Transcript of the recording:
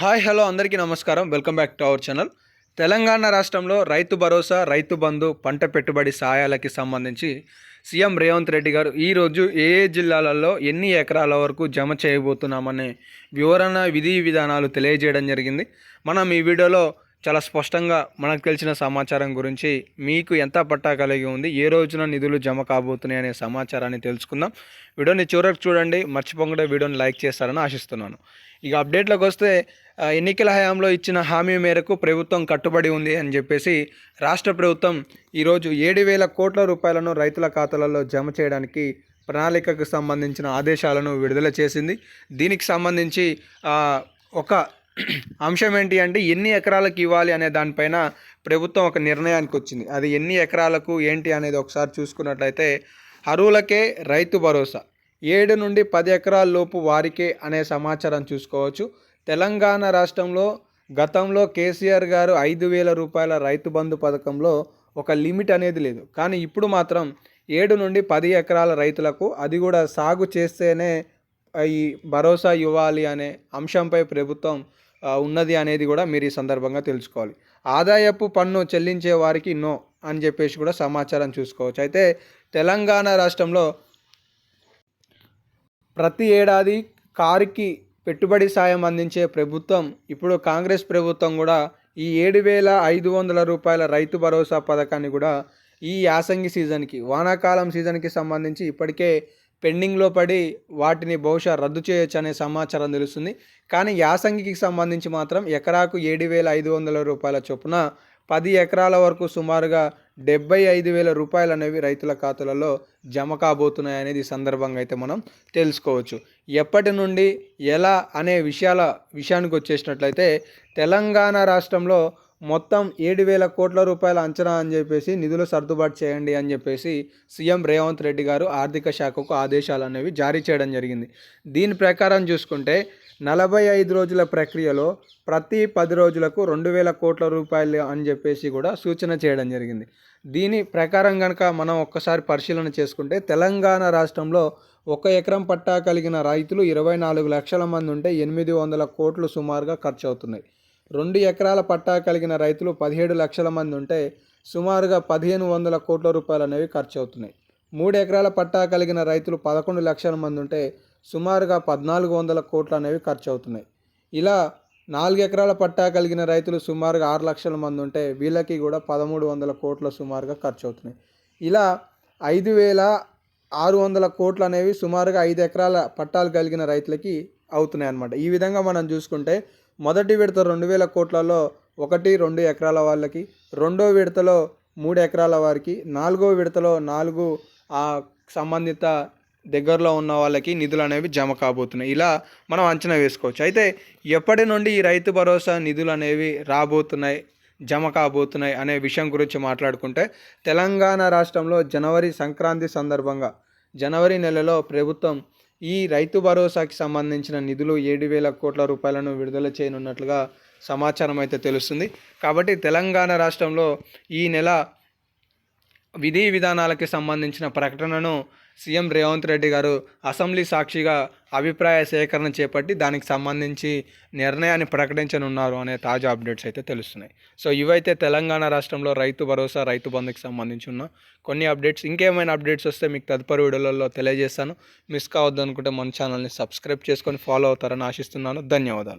Hi hello అందరికీ నమస్కారం. Welcome back to our channel. Telangana రాష్ట్రంలో రైతు భరోసా రైతు బంధు పంట పెట్టుబడి సహాయాలకి సంబంధించి సీఎం రేవంత్ రెడ్డి గారు ఈరోజు ఏ ఏ జిల్లాలలో ఎన్ని ఎకరాల వరకు జమ చేయబోతున్నామనే వివరణ విధి విధానాలు తెలియజేయడం జరిగింది. మనం ఈ వీడియోలో చాలా స్పష్టంగా మనకు తెలిసిన సమాచారం గురించి మీకు ఎంత పట్టా కలిగి ఉంది ఏ రోజున నిధులు జమ కాబోతున్నాయి అనే సమాచారాన్ని తెలుసుకుందాం. వీడియోని చివరకు చూడండి మర్చిపోకుండా వీడియోని లైక్ చేస్తారని ఆశిస్తున్నాను. ఇక అప్డేట్లోకి వస్తే ఎన్నికల హయాంలో ఇచ్చిన హామీ మేరకు ప్రభుత్వం కట్టుబడి ఉంది అని చెప్పేసి రాష్ట్ర ప్రభుత్వం ఈరోజు ఏడు వేల కోట్ల రూపాయలను రైతుల ఖాతాలలో జమ చేయడానికి ప్రణాళికకు సంబంధించిన ఆదేశాలను విడుదల చేసింది. దీనికి సంబంధించి ఒక అంశం ఏంటి అంటే ఎన్ని ఎకరాలకు ఇవ్వాలి అనే దానిపైన ప్రభుత్వం ఒక నిర్ణయానికి వచ్చింది. అది ఎన్ని ఎకరాలకు ఏంటి అనేది ఒకసారి చూసుకున్నట్లయితే అరువులకే రైతు భరోసా. ఏడు నుండి పది ఎకరాల లోపు వారికే అనే సమాచారం చూసుకోవచ్చు. తెలంగాణ రాష్ట్రంలో గతంలో కేసీఆర్ గారు ఐదు వేల రూపాయల రైతు బంధు పథకంలో ఒక లిమిట్ అనేది లేదు. కానీ ఇప్పుడు మాత్రం ఏడు నుండి పది ఎకరాల రైతులకు అది కూడా సాగు చేస్తేనే ఈ భరోసా ఇవ్వాలి అనే అంశంపై ప్రభుత్వం ఉన్నది అనేది కూడా మీరు ఈ సందర్భంగా తెలుసుకోవాలి. ఆదాయపు పన్ను చెల్లించే వారికి నో అని చెప్పేసి కూడా సమాచారం చూసుకోవచ్చు. అయితే తెలంగాణ రాష్ట్రంలో ప్రతి ఏడాది కారుకి పెట్టుబడి సాయం అందించే ప్రభుత్వం ఇప్పుడు కాంగ్రెస్ ప్రభుత్వం కూడా ఈ ఏడు వేల ఐదు వందల రూపాయల రైతు భరోసా పథకాన్ని కూడా ఈ యాసంగి సీజన్కి వానాకాలం సీజన్కి సంబంధించి ఇప్పటికే పెండింగ్లో పడి వాటిని బహుశా రద్దు చేయొచ్చు అనే సమాచారం తెలుస్తుంది. కానీ యాసంగికి సంబంధించి మాత్రం ఎకరాకు ఏడు వేల ఐదు వందల రూపాయల చొప్పున పది ఎకరాల వరకు సుమారుగా డెబ్బై ఐదు వేల రూపాయలు అనేవి రైతుల ఖాతాలలో జమ కాబోతున్నాయి అనేది సందర్భంగా అయితే మనం తెలుసుకోవచ్చు. ఎప్పటి నుండి ఎలా అనే విషయాల విషయానికి వచ్చేసినట్లయితే తెలంగాణ రాష్ట్రంలో మొత్తం ఏడు వేల కోట్ల రూపాయల అంచనా అని చెప్పేసి నిధులు సర్దుబాటు చేయండి అని చెప్పేసి సీఎం రేవంత్ రెడ్డి గారు ఆర్థిక శాఖకు ఆదేశాలు అనేవి జారీ చేయడం జరిగింది. దీని ప్రకారం చూసుకుంటే నలభై ఐదు రోజుల ప్రక్రియలో ప్రతి పది రోజులకు రెండు వేల కోట్ల రూపాయలు అని చెప్పేసి కూడా సూచన చేయడం జరిగింది. దీని ప్రకారం కనుక మనం ఒక్కసారి పరిశీలన చేసుకుంటే తెలంగాణ రాష్ట్రంలో ఒక ఎకరం పట్టా కలిగిన రైతులు ఇరవై నాలుగు లక్షల మంది ఉంటే ఎనిమిది వందల కోట్లు సుమారుగా ఖర్చు అవుతున్నాయి రెండు ఎకరాల పట్టా కలిగిన రైతులు పదిహేడు లక్షల మంది ఉంటే సుమారుగా పదిహేను వందల కోట్ల రూపాయలు అనేవి ఖర్చు అవుతున్నాయి మూడు ఎకరాల పట్టా కలిగిన రైతులు పదకొండు లక్షల మంది ఉంటే సుమారుగా పద్నాలుగు వందల కోట్లు అనేవి ఖర్చు అవుతున్నాయి ఇలా నాలుగు ఎకరాల పట్టా కలిగిన రైతులు సుమారుగా ఆరు లక్షల మంది ఉంటే వీళ్ళకి కూడా పదమూడు వందల కోట్ల సుమారుగా ఖర్చు అవుతున్నాయి ఇలా ఐదు వేల ఆరు వందల కోట్లు అనేవి సుమారుగా ఐదు ఎకరాల పట్టాలు కలిగిన రైతులకి అవుతున్నాయి అన్నమాట ఈ విధంగా మనం చూసుకుంటే మొదటి విడత రెండు వేల కోట్లలో ఒకటి రెండు ఎకరాల వాళ్ళకి రెండో విడతలో మూడు ఎకరాల వారికి నాలుగో విడతలో నాలుగు ఆ సంబంధిత దగ్గరలో ఉన్న వాళ్ళకి నిధులు అనేవి జమ కాబోతున్నాయి. ఇలా మనం అంచనా వేసుకోవచ్చు. అయితే ఎప్పటి నుండి ఈ రైతు భరోసా నిధులు అనేవి రాబోతున్నాయి జమ కాబోతున్నాయి అనే విషయం గురించి మాట్లాడుకుంటే తెలంగాణ రాష్ట్రంలో జనవరి సంక్రాంతి సందర్భంగా జనవరి నెలలో ప్రభుత్వం ఈ రైతు భరోసాకి సంబంధించిన నిధులు ఏడు వేల కోట్ల రూపాయలను విడుదల చేయనున్నట్లుగా సమాచారం అయితే తెలుస్తుంది. కాబట్టి తెలంగాణ రాష్ట్రంలో ఈ నెల విధి విధానాలకి సంబంధించిన ప్రకటనను సీఎం రేవంత్ రెడ్డి గారు అసెంబ్లీ సాక్షిగా అభిప్రాయ సేకరణ చేపట్టి దానికి సంబంధించి నిర్ణయాన్ని ప్రకటించనున్నారు అనే తాజా అప్డేట్స్ అయితే తెలుస్తున్నాయి. సో ఇవైతే తెలంగాణ రాష్ట్రంలో రైతు భరోసా రైతు బంధుకి సంబంధించి ఉన్న కొన్ని అప్డేట్స్. ఇంకేమైనా అప్డేట్స్ వస్తే మీకు తదుపరి వీడియోలలో తెలియజేస్తాను. మిస్ కావద్దు అనుకుంటే మన ఛానల్ని సబ్స్క్రైబ్ చేసుకొని ఫాలో అవుతారని ఆశిస్తున్నాను. ధన్యవాదాలు.